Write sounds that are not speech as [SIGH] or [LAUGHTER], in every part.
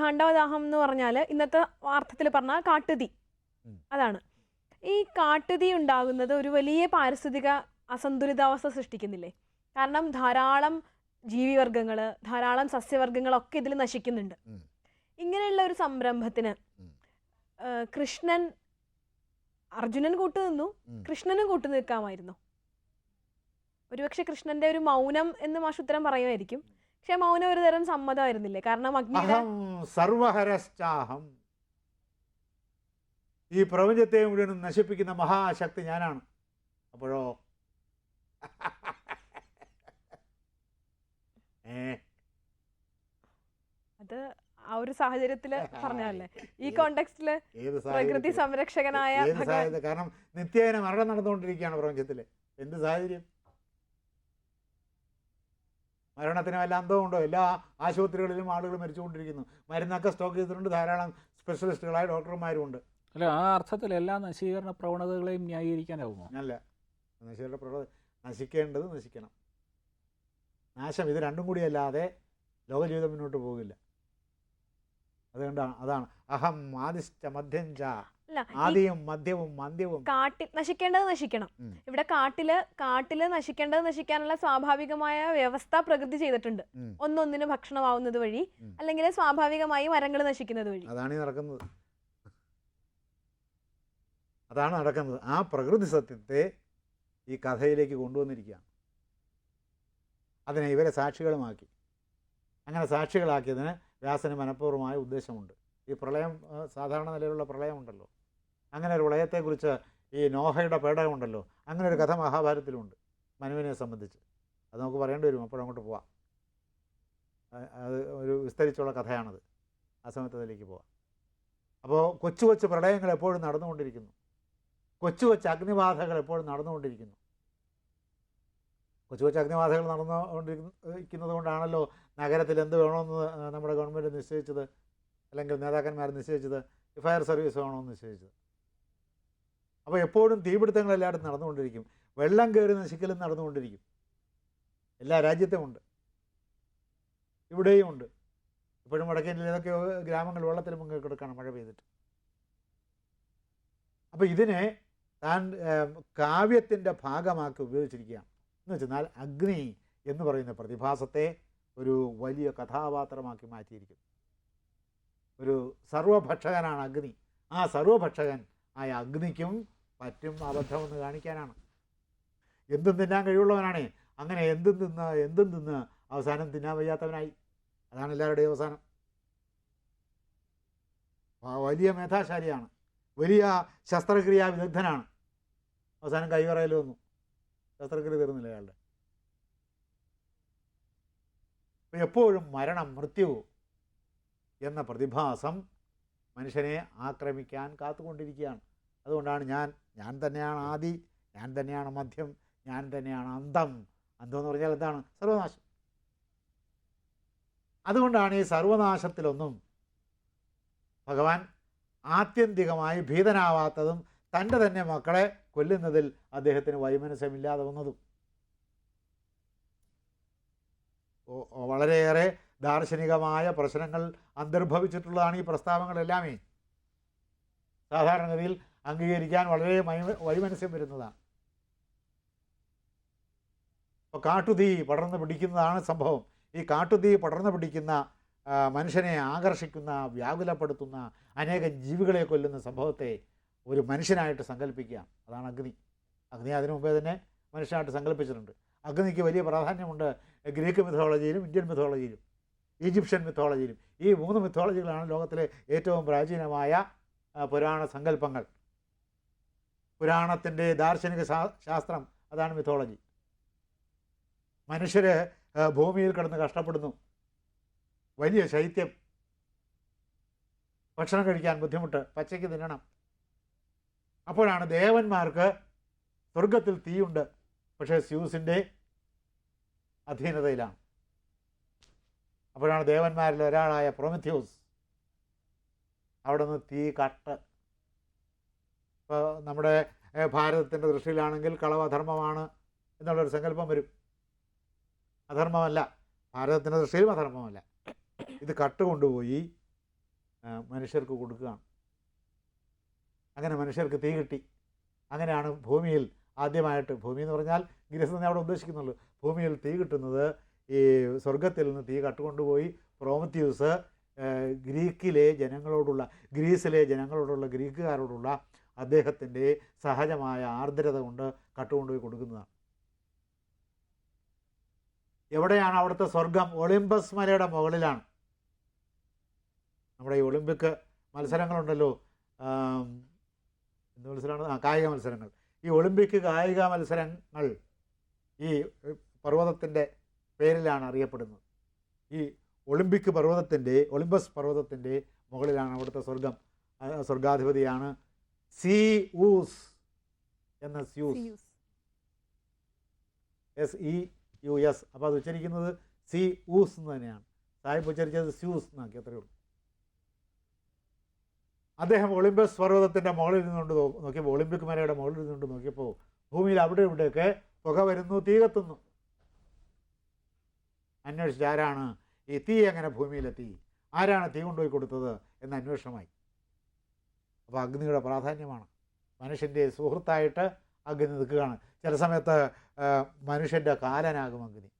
ഖാണ്ഡവദാഹം എന്ന് പറഞ്ഞാൽ ഇന്നത്തെ അർത്ഥത്തിൽ പറഞ്ഞ കാട്ടുതീ. അതാണ്. ഈ കാട്ടുതീ ഉണ്ടാകുന്നത് ഒരു വലിയ പാരിസ്ഥിതിക അസന്തുലിതാവസ്ഥ സൃഷ്ടിക്കുന്നില്ലേ? കാരണം ധാരാളം ജീവിവർഗങ്ങൾ ധാരാളം സസ്യവർഗങ്ങളൊക്കെ ഇതിൽ നശിക്കുന്നുണ്ട്. ഇങ്ങനെയുള്ള ഒരു സംരംഭത്തിന് കൃഷ്ണൻ അർജുനൻ കൂട്ടുനിന്നു നിന്നു. കൃഷ്ണനും കൂട്ടു നിൽക്കാമായിരുന്നു. ഒരുപക്ഷെ കൃഷ്ണന്റെ ഒരു മൗനം എന്ന് മാഷുത്തരം പറയുമായിരിക്കും. പക്ഷെ മൗനം ഒരു തരം സമ്മതമായിരുന്നില്ലേ? കാരണം അഹം സർവഹരശ്ചാഹം. ഈ പ്രപഞ്ചത്തെ മുഴുവൻ നശിപ്പിക്കുന്ന മഹാശക്തി ഞാനാണ്. അപ്പോഴോ? [LAUGHS] അത് ആ ഒരു സാഹചര്യത്തിൽ [LAUGHS] പറഞ്ഞല്ലേ ഈ കോണ്ടെക്സ്റ്റിൽ പ്രകൃതി സംരക്ഷകനായ കാരണം നിത്യേന മരണം നടന്നുകൊണ്ടിരിക്കുകയാണ് പ്രപഞ്ചത്തിൽ. എന്ത് സാഹചര്യം? മരണത്തിന് വല്ല ഉണ്ടോ? എല്ലാ ആശുപത്രികളിലും ആളുകൾ മരിച്ചുകൊണ്ടിരിക്കുന്നു. മരുന്നൊക്കെ സ്റ്റോക്ക് ചെയ്തിട്ടുണ്ട്. ധാരാളം സ്പെഷ്യലിസ്റ്റുകളായ ഡോക്ടർമാരും ഉണ്ട് അല്ല ആ അർത്ഥത്തിൽ എല്ലാ നശീകരണ പ്രവണതകളെയും ന്യായീകരിക്കാനാവുമോ? അല്ല. നശീകരണ പ്രവണത നശിക്കേണ്ടത് നശിക്കണം. നാശം ഇത് രണ്ടും കൂടി അല്ലാതെ ലോകജീവിതം മുന്നോട്ട് പോകില്ല. അതുകൊണ്ടാണ് അതാണ്. അഹം ആദിശ്ച മധ്യം ച ആദിയും മധ്യവും മന്ത്യവും കാട്ടിൽ നശിക്കേണ്ടത് നശിക്കണം. ഇവിടെ കാട്ടിൽ കാട്ടിൽ നശിക്കേണ്ടത് നശിക്കാനുള്ള സ്വാഭാവികമായ വ്യവസ്ഥ പ്രകൃതി ചെയ്തിട്ടുണ്ട്. ഒന്നൊന്നിന് ഭക്ഷണമാവുന്നത് വഴി അല്ലെങ്കിൽ സ്വാഭാവികമായി മരങ്ങൾ നശിക്കുന്നത് വഴി. അതാണ് നടക്കുന്നത്. അതാണ് നടക്കുന്നത്. ആ പ്രകൃതി സത്യത്തെ ഈ കഥയിലേക്ക് കൊണ്ടുവന്നിരിക്കുകയാണ്. അതിനെ ഇവരെ സാക്ഷികളുമാക്കി. അങ്ങനെ സാക്ഷികളാക്കിയതിന് വ്യാസന് മനഃപൂർവമായ ഉദ്ദേശമുണ്ട്. ഈ പ്രളയം സാധാരണ നിലയിലുള്ള പ്രളയമുണ്ടല്ലോ. അങ്ങനെ ഒരു പ്രളയത്തെക്കുറിച്ച് ഈ നോഹയുടെ പേടകമുണ്ടല്ലോ അങ്ങനെ ഒരു കഥ മഹാഭാരതത്തിലുണ്ട് മനുവിനെ സംബന്ധിച്ച്. അത് നമുക്ക് പറയേണ്ടി വരും അപ്പോഴങ്ങോട്ട് പോവാം. അത് ഒരു വിസ്തരിച്ചുള്ള കഥയാണത്. ആ സമയത്ത് അതിലേക്ക് പോവാം. അപ്പോൾ കൊച്ചു കൊച്ചു പ്രളയങ്ങൾ എപ്പോഴും നടന്നുകൊണ്ടിരിക്കുന്നു. കൊച്ചു കൊച്ചു അഗ്നിബാധകൾ എപ്പോഴും നടന്നുകൊണ്ടിരിക്കുന്നു. കൊച്ചു കൊച്ചു അഗ്നിബാധകൾ നടന്നുകൊണ്ടിരിക്കുന്നത് കൊണ്ടാണല്ലോ നഗരത്തിൽ എന്ത് വേണമെന്ന് നമ്മുടെ ഗവൺമെന്റ് നിശ്ചയിച്ചത് അല്ലെങ്കിൽ നേതാക്കന്മാർ നിശ്ചയിച്ചത് ഫയർ സർവീസ് വേണമെന്ന് നിശ്ചയിച്ചത്. അപ്പോൾ എപ്പോഴും തീപിടുത്തങ്ങൾ എല്ലായിടത്തും നടന്നുകൊണ്ടിരിക്കും. വെള്ളം കയറി നശിക്കലും നടന്നുകൊണ്ടിരിക്കും. എല്ലാ രാജ്യത്തും ഉണ്ട്. ഇവിടെയും ഉണ്ട്. ഇപ്പോഴും വടക്കേ ഏതൊക്കെ ഗ്രാമങ്ങൾ വെള്ളത്തിൽ മുങ്ങി കിടക്കുകയാണ് മഴ പെയ്തിട്ട്. അപ്പോൾ ഇതിനെ താൻ കാവ്യത്തിന്റെ ഭാഗമാക്കി ഉപയോഗിച്ചിരിക്കുകയാണ്. എന്ന് വെച്ചെന്നാൽ അഗ്നി എന്ന് പറയുന്ന പ്രതിഭാസത്തെ ഒരു വലിയ കഥാപാത്രമാക്കി മാറ്റിയിരിക്കുന്നു. ഒരു സർവഭക്ഷകനാണ് അഗ്നി. ആ സർവഭക്ഷകൻ ആയ അഗ്നിക്കും പറ്റും അബദ്ധമെന്ന് കാണിക്കാനാണ്. എന്തും തിന്നാൻ കഴിവുള്ളവനാണേ. അങ്ങനെ എന്തും തിന്ന് എന്തും തിന്ന് അവസാനം തിന്നാൻ വയ്യാത്തവനായി. അതാണ് എല്ലാവരുടെയും അവസാനം. വലിയ മേധാശാലിയാണ്. വലിയ ശസ്ത്രക്രിയാ വിദഗ്ധനാണ്. അവസാനം കൈവറയിൽ വന്നു. ശസ്ത്രക്രിയ തീർന്നില്ല അയാളുടെ എപ്പോഴും മരണം മൃത്യു എന്ന പ്രതിഭാസം മനുഷ്യനെ ആക്രമിക്കാൻ കാത്തുകൊണ്ടിരിക്കുകയാണ്. അതുകൊണ്ടാണ് ഞാൻ ഞാൻ തന്നെയാണ് ആദി ഞാൻ തന്നെയാണ് മധ്യം ഞാൻ തന്നെയാണ് അന്തം. അന്തം എന്ന് പറഞ്ഞാൽ എന്താണ്? സർവനാശം. അതുകൊണ്ടാണ് ഈ സർവനാശത്തിലൊന്നും ഭഗവാൻ ആത്യന്തികമായി ഭീതനാവാത്തതും തന്റെ തന്നെ മക്കളെ കൊല്ലുന്നതിൽ അദ്ദേഹത്തിന് വൈമനസ്യമില്ലാതെ വന്നതും. വളരെയേറെ ദാർശനികമായ പ്രശ്നങ്ങൾ അന്തർഭവിച്ചിട്ടുള്ളതാണ് ഈ പ്രസ്താവങ്ങളെല്ലാമേ സാധാരണഗതിയിൽ അംഗീകരിക്കാൻ വളരെ വൈമനസ്യം വരുന്നതാണ്. അപ്പോൾ കാട്ടുതീ പടർന്ന് പിടിക്കുന്നതാണ് സംഭവം. ഈ കാട്ടുതീ പടർന്ന് പിടിക്കുന്ന മനുഷ്യനെ ആകർഷിക്കുന്ന വ്യാകുലപ്പെടുത്തുന്ന അനേകം ജീവികളെ കൊല്ലുന്ന സംഭവത്തെ ഒരു മനുഷ്യനായിട്ട് സങ്കല്പിക്കുക. അതാണ് അഗ്നി. അഗ്നി അതിനു മുമ്പേ തന്നെ മനുഷ്യനായിട്ട് സങ്കല്പിച്ചിട്ടുണ്ട്. അഗ്നിക്ക് വലിയ പ്രാധാന്യമുണ്ട് ഗ്രീക്ക് മിഥോളജിയിലും ഇന്ത്യൻ മിഥോളജിയിലും ഈജിപ്ഷ്യൻ മിഥോളജിയിലും ഈ മൂന്ന് മിഥോളജികളാണ് ലോകത്തിലെ ഏറ്റവും പ്രാചീനമായ പുരാണ സങ്കല്പങ്ങൾ. പുരാണത്തിന്റെ ദാർശനിക ശാസ്ത്രം അതാണ് മിഥോളജി മനുഷ്യർ ഭൂമിയിൽ കിടന്ന് കഷ്ടപ്പെടുന്നു. വലിയ ശൈത്യം. ഭക്ഷണം കഴിക്കാൻ ബുദ്ധിമുട്ട് പച്ചയ്ക്ക് തിന്നണം. അപ്പോഴാണ് ദേവന്മാർക്ക് സ്വർഗത്തിൽ തീയുണ്ട്. പക്ഷേ സ്യൂസിന്റെ അധീനതയിലാണ്. അപ്പോഴാണ് ദേവന്മാരിൽ ഒരാളായ പ്രൊമഥ്യൂസ് അവിടെ നിന്ന് തീ കട്ട് ഇപ്പോൾ നമ്മുടെ ഭാരതത്തിന്റെ ദൃഷ്ടിയിലാണെങ്കിൽ കളവ് അധർമ്മമാണ് എന്നുള്ളൊരു സങ്കല്പം വരും. അധർമ്മമല്ല. ഭാരതത്തിന്റെ ദൃഷ്ടിയിലും അധർമ്മമല്ല. ഇത് കട്ട് കൊണ്ടുപോയി മനുഷ്യർക്ക് കൊടുക്കുകയാണ്. അങ്ങനെ മനുഷ്യർക്ക് തീ കിട്ടി. അങ്ങനെയാണ് ഭൂമിയിൽ ആദ്യമായിട്ട് ഭൂമി എന്ന് പറഞ്ഞാൽ ഗിരിസ് തന്നെ അവിടെ ഉദ്ദേശിക്കുന്നുള്ളൂ. ഭൂമിയിൽ തീ കിട്ടുന്നത് ഈ സ്വർഗത്തിൽ നിന്ന് തീ കട്ടുകൊണ്ടുപോയി പ്രോമത്യൂസ് ഗ്രീക്കിലെ ജനങ്ങളോടുള്ള ഗ്രീസിലെ ജനങ്ങളോടുള്ള ഗ്രീക്കുകാരോടുള്ള അദ്ദേഹത്തിന്റെ സഹജമായ ആർദ്രത കൊണ്ട് കട്ടുകൊണ്ടുപോയി കൊടുക്കുന്നതാണ്. എവിടെയാണ് അവിടുത്തെ സ്വർഗം? ഒളിമ്പസ് മലയുടെ മുകളിലാണ്. നമ്മുടെ ഈ ഒളിമ്പിക് മത്സരങ്ങളുണ്ടല്ലോ. എന്ത് മത്സരമാണ്? ആ കായിക മത്സരങ്ങൾ. ഈ ഒളിമ്പിക് കായിക മത്സരങ്ങൾ ഈ പർവതത്തിന്റെ പേരിലാണ് അറിയപ്പെടുന്നത്. ഈ ഒളിമ്പിക് പർവതത്തിന്റെ ഒളിമ്പസ് പർവതത്തിന്റെ മുകളിലാണ് അവിടുത്തെ സ്വർഗം. സ്വർഗാധിപതിയാണ് സി ഊസ് എന്ന Zeus Zeus. S E U S അപ്പോൾ അത് ഉച്ചരിക്കുന്നത് സി ഊസ് എന്ന് തന്നെയാണ്. സാഹിബ് ഉച്ചരിച്ചത് സ്യൂസ് എന്നാക്കി അത്രയേ ഉള്ളൂ. അദ്ദേഹം ഒളിമ്പസ് പർവതത്തിന്റെ മുകളിൽ നിന്നുകൊണ്ട് നോക്കിയപ്പോൾ ഒളിമ്പിക് മലയുടെ മുകളിൽ നിന്നുകൊണ്ട് നോക്കിയപ്പോൾ ഭൂമിയിൽ അവിടെ ഇവിടെയൊക്കെ പുക വരുന്നു തീ കത്തുന്നു. അന്വേഷിച്ച് ആരാണ് ഈ തീ എങ്ങനെ ഭൂമിയിലെത്തി? ആരാണ് തീ കൊണ്ടുപോയി കൊടുത്തത്? എന്ന അന്വേഷണമായി. അപ്പോൾ അഗ്നിയുടെ പ്രാധാന്യമാണ്. മനുഷ്യന്റെ സുഹൃത്തായിട്ട് അഗ്നി നിൽക്കുകയാണ്. ചില സമയത്ത് മനുഷ്യന്റെ കാലനാകും അഗ്നി.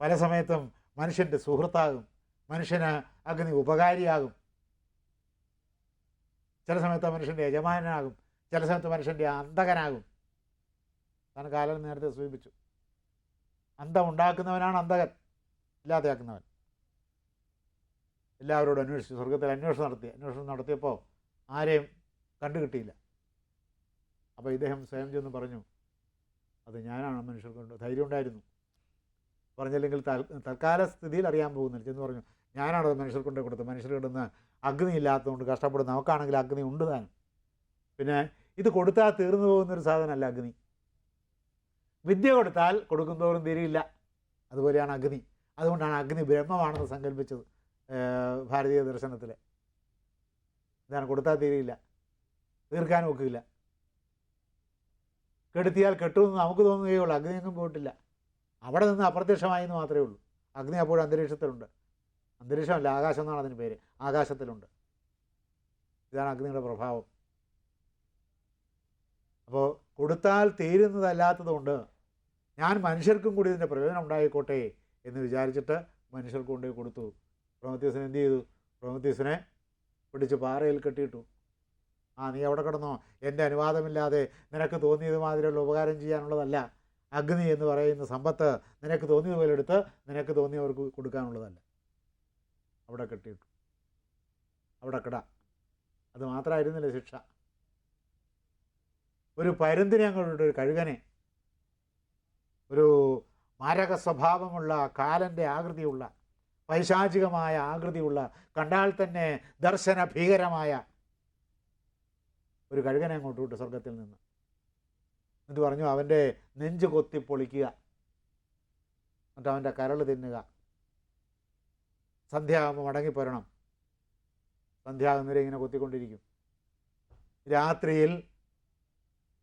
പല സമയത്തും മനുഷ്യന്റെ സുഹൃത്താകും. മനുഷ്യന് അഗ്നി ഉപകാരിയാകും. ചില സമയത്ത് മനുഷ്യന്റെ യജമാനാകും ചില സമയത്ത് മനുഷ്യന്റെ അന്തകനാകും താൻ കാലം നേരത്തെ സൂചിപ്പിച്ചു. അന്ധം ഉണ്ടാക്കുന്നവനാണ് അന്തകൻ ഇല്ലാതെയാക്കുന്നവൻ. എല്ലാവരോടും അന്വേഷിച്ചു സ്വർഗത്തിൽ അന്വേഷണം നടത്തി. അന്വേഷണം നടത്തിയപ്പോൾ ആരെയും കണ്ടുകിട്ടിയില്ല. അപ്പോൾ ഇദ്ദേഹം സ്വയം ചെന്ന് പറഞ്ഞു അത് ഞാനാണ് മനുഷ്യർക്കുണ്ട് ധൈര്യം ഉണ്ടായിരുന്നു. പറഞ്ഞില്ലെങ്കിൽ തൽ- തൽക്കാല സ്ഥിതിയിൽ അറിയാൻ പോകുന്നില്ല. ചെന്ന് പറഞ്ഞു ഞാനാണത് മനുഷ്യർക്കൊണ്ട് കൊടുത്തത്. മനുഷ്യർ കിടന്ന് അഗ്നി ഇല്ലാത്തതുകൊണ്ട് കഷ്ടപ്പെടുന്നു. നമുക്കാണെങ്കിൽ അഗ്നി ഉണ്ട് താനും പിന്നെ ഇത് കൊടുത്താൽ തീർന്നു പോകുന്നൊരു സാധനമല്ല അഗ്നി. വിദ്യ കൊടുത്താൽ കൊടുക്കുന്തോറും തീരില്ല അതുപോലെയാണ് അഗ്നി. അതുകൊണ്ടാണ് അഗ്നി ബ്രഹ്മമാണെന്ന് സങ്കല്പിച്ചത് ഭാരതീയ ദർശനത്തിൽ ഇതാണ് കൊടുത്താൽ തീരില്ല തീർക്കാൻ ഒക്കില്ല. കെടുത്തിയാൽ കെട്ടുമെന്ന് നമുക്ക് തോന്നുകയുള്ളൂ അഗ്നിയൊന്നും പോയിട്ടില്ല. അവിടെ നിന്ന് അപ്രത്യക്ഷമായെന്ന് മാത്രമേ ഉള്ളൂ. അഗ്നി അപ്പോഴും അന്തരീക്ഷത്തിലുണ്ട്. അന്തരീക്ഷമല്ല ആകാശം എന്നാണ് അതിന് പേര്. ആകാശത്തിലുണ്ട്. ഇതാണ് അഗ്നിയുടെ പ്രഭാവം. അപ്പോൾ കൊടുത്താൽ തീരുന്നതല്ലാത്തതുകൊണ്ട് ഞാൻ മനുഷ്യർക്കും കൂടി ഇതിന്റെ പ്രയോജനം ഉണ്ടായിക്കോട്ടെ എന്ന് വിചാരിച്ചിട്ട് മനുഷ്യർക്ക് കൊണ്ടുപോയി കൊടുത്തു. പ്രമത്യസിനെ എന്ത് ചെയ്തു? പ്രൊമത്തീസിനെ പിടിച്ച് പാറയിൽ കെട്ടിയിട്ടു. ആ നീ അവിടെ കിടന്നോ? എന്റെ അനുവാദമില്ലാതെ നിനക്ക് തോന്നിയത് മാതിരിയുള്ള ഉപകാരം ചെയ്യാനുള്ളതല്ല. അഗ്നി എന്ന് പറയുന്ന സമ്പത്ത് നിനക്ക് തോന്നിയതുപോലെ എടുത്ത് നിനക്ക് തോന്നിയവർക്ക് കൊടുക്കാനുള്ളതല്ല. അവിടെ കെട്ടിയിട്ടു. അവിടെ കിട. അത് മാത്രമായിരുന്നില്ല ശിക്ഷ. ഒരു പരുന്തിനെ അങ്ങോട്ട് ഒരു കഴുകനെ. ഒരു മാരക സ്വഭാവമുള്ള കാലന്റെ ആകൃതിയുള്ള പൈശാചികമായ ആകൃതിയുള്ള കണ്ടാൽ തന്നെ ദർശന ഭീകരമായ ഒരു കഴുകനെ അങ്ങോട്ട് വിട്ടു സ്വർഗത്തിൽ നിന്ന്. എന്നിട്ട് പറഞ്ഞു അവന്റെ നെഞ്ച് കൊത്തി പൊളിക്കുക. എന്നിട്ട് അവന്റെ കരൾ തിന്നുക. സന്ധ്യയാകുമ്പോൾ മടങ്ങിപ്പോരണം. സന്ധ്യാകുന്നവരെ ഇങ്ങനെ കൊത്തിക്കൊണ്ടിരിക്കും. രാത്രിയിൽ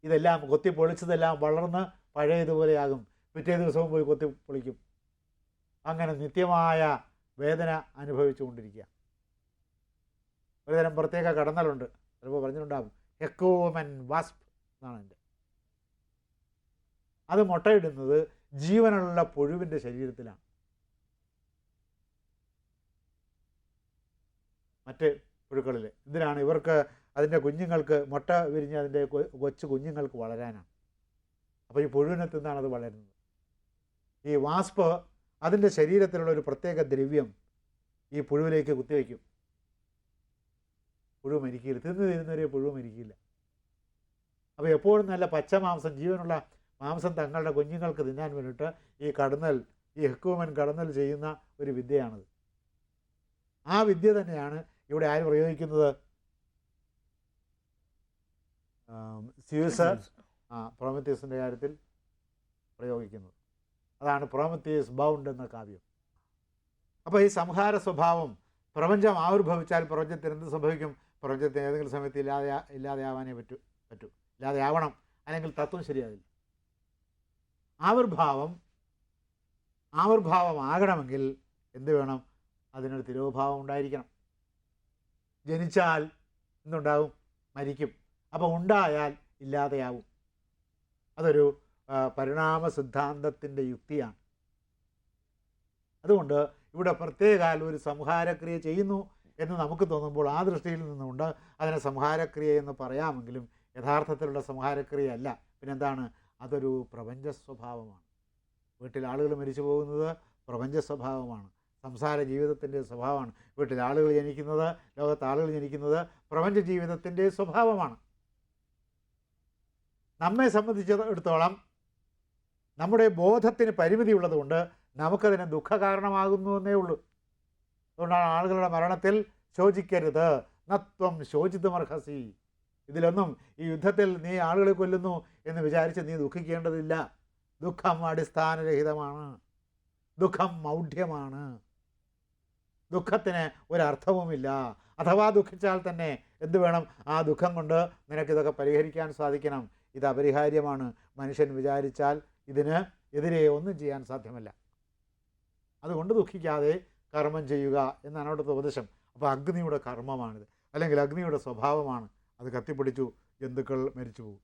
ഇതെല്ലാം കൊത്തി പൊളിച്ചതെല്ലാം വളർന്ന് പഴയതുപോലെയാകും. പിറ്റേ ദിവസവും പോയി കൊത്തി പൊളിക്കും. അങ്ങനെ നിത്യമായ വേദന അനുഭവിച്ചുകൊണ്ടിരിക്കുക. ഒരുതരം പ്രത്യേക കടന്നലുണ്ട്. ചിലപ്പോൾ പറഞ്ഞിട്ടുണ്ടാകും എക്കോമൻ വാസ്പ് എന്നാണ് എന്റെ അത് മുട്ടയിടുന്നത് ജീവനുള്ള പുഴുവിന്റെ ശരീരത്തിലാണ്. മറ്റ് പുഴുക്കളിൽ എന്തിനാണ് ഇവർക്ക് അതിന്റെ കുഞ്ഞുങ്ങൾക്ക് മുട്ട വിരിഞ്ഞ് അതിന്റെ കൊച്ചു കുഞ്ഞുങ്ങൾക്ക് വളരാനാണ്. അപ്പോൾ ഈ പുഴുവിനെ തിന്നാണ് അത് വളരുന്നത്. ഈ വാസ്പ് അതിന്റെ ശരീരത്തിലുള്ള ഒരു പ്രത്യേക ദ്രവ്യം ഈ പുഴുവിലേക്ക് കുത്തിവെക്കും പുഴു മരിക്കില്ല. തിന്നു തീരുന്നവരെ പുഴു മരിക്കില്ല. അപ്പോൾ എപ്പോഴും നല്ല പച്ച മാംസം ജീവനുള്ള മാംസം തങ്ങളുടെ കുഞ്ഞുങ്ങൾക്ക് തിന്നാൻ വേണ്ടിയിട്ട് ഈ കടന്നൽ ഈ ഹെക്കൂമൻ കടന്നൽ ചെയ്യുന്ന ഒരു വിദ്യയാണത്. ആ വിദ്യ തന്നെയാണ് ഇവിടെ ആര് പ്രയോഗിക്കുന്നത്? സ്യൂസർ സ്യൂസ് ആ പ്രോമത്തീസിന്റെ കാര്യത്തിൽ പ്രയോഗിക്കുന്നത്. അതാണ് പ്രോമത്തിയസ് ബൗണ്ട് എന്ന കാവ്യം. അപ്പോൾ ഈ സംഹാര സ്വഭാവം പ്രപഞ്ചം ആവിർഭവിച്ചാൽ പ്രപഞ്ചത്തിന് എന്ത് സംഭവിക്കും? പ്രപഞ്ചത്തിന് ഏതെങ്കിലും സമയത്ത് ഇല്ലാതെ ഇല്ലാതെയാവാനേ പറ്റൂ പറ്റൂ. ഇല്ലാതെയാവണം അല്ലെങ്കിൽ തത്വം ശരിയാകില്ല. ആവിർഭാവം ആവിർഭാവമാകണമെങ്കിൽ എന്ത് വേണം? അതിനൊരു തിരോഭാവം ഉണ്ടായിരിക്കണം. ജനിച്ചാൽ എന്തുണ്ടാവും? മരിക്കും. അപ്പോൾ ഉണ്ടായാൽ ഇല്ലാതെയാവും. അതൊരു പരിണാമ സിദ്ധാന്തത്തിന്റെ യുക്തിയാണ്. അതുകൊണ്ട് ഇവിടെ പ്രത്യേകാൽ ഒരു സംഹാരക്രിയ ചെയ്യുന്നു എന്ന് നമുക്ക് തോന്നുമ്പോൾ ആ ദൃഷ്ടിയിൽ നിന്നുകൊണ്ട് അതിനെ സംഹാരക്രിയ എന്ന് പറയാമെങ്കിലും യഥാർത്ഥത്തിലുള്ള സംഹാരക്രിയ അല്ല പിന്നെന്താണ്? അതൊരു പ്രപഞ്ച സ്വഭാവമാണ് വീട്ടിൽ ആളുകൾ മരിച്ചു പോകുന്നത് പ്രപഞ്ച സ്വഭാവമാണ് സംസാര ജീവിതത്തിന്റെ സ്വഭാവമാണ്. വീട്ടിൽ ആളുകൾ ജനിക്കുന്നത് ലോകത്ത് ആളുകൾ ജനിക്കുന്നത് പ്രപഞ്ച ജീവിതത്തിന്റെ സ്വഭാവമാണ്. നമ്മെ സംബന്ധിച്ചിടത്തോളം നമ്മുടെ ബോധത്തിന് പരിമിതി ഉള്ളതുകൊണ്ട് നമുക്കതിന് ദുഃഖ കാരണമാകുന്നു എന്നേ ഉള്ളൂ. അതുകൊണ്ടാണ് ആളുകളുടെ മരണത്തിൽ ശോചിക്കരുത്. നത്വം ശോചിതമർഹസി. ഇതിലൊന്നും ഈ യുദ്ധത്തിൽ നീ ആളുകളെ കൊല്ലുന്നു എന്ന് വിചാരിച്ച് നീ ദുഃഖിക്കേണ്ടതില്ല. ദുഃഖം അടിസ്ഥാനരഹിതമാണ്. ദുഃഖം മൗഢ്യമാണ്. ദുഃഖത്തിന് ഒരർത്ഥവുമില്ല. അഥവാ ദുഃഖിച്ചാൽ തന്നെ എന്ത് വേണം? ആ ദുഃഖം കൊണ്ട് നിനക്കിതൊക്കെ പരിഹരിക്കാൻ സാധിക്കണം. ഇത് അപരിഹാര്യമാണ്. മനുഷ്യൻ വിചാരിച്ചാൽ ഇതിന് എതിരെ ഒന്നും ചെയ്യാൻ സാധ്യമല്ല. അതുകൊണ്ട് ദുഃഖിക്കാതെ കർമ്മം ചെയ്യുക എന്നാണ് അവിടുത്തെ ഉപദേശം. അപ്പോൾ അഗ്നിയുടെ കർമ്മമാണിത്. അല്ലെങ്കിൽ അഗ്നിയുടെ സ്വഭാവമാണ്. അത് കത്തിപ്പിടിച്ചു ജന്തുക്കൾ മരിച്ചു പോകും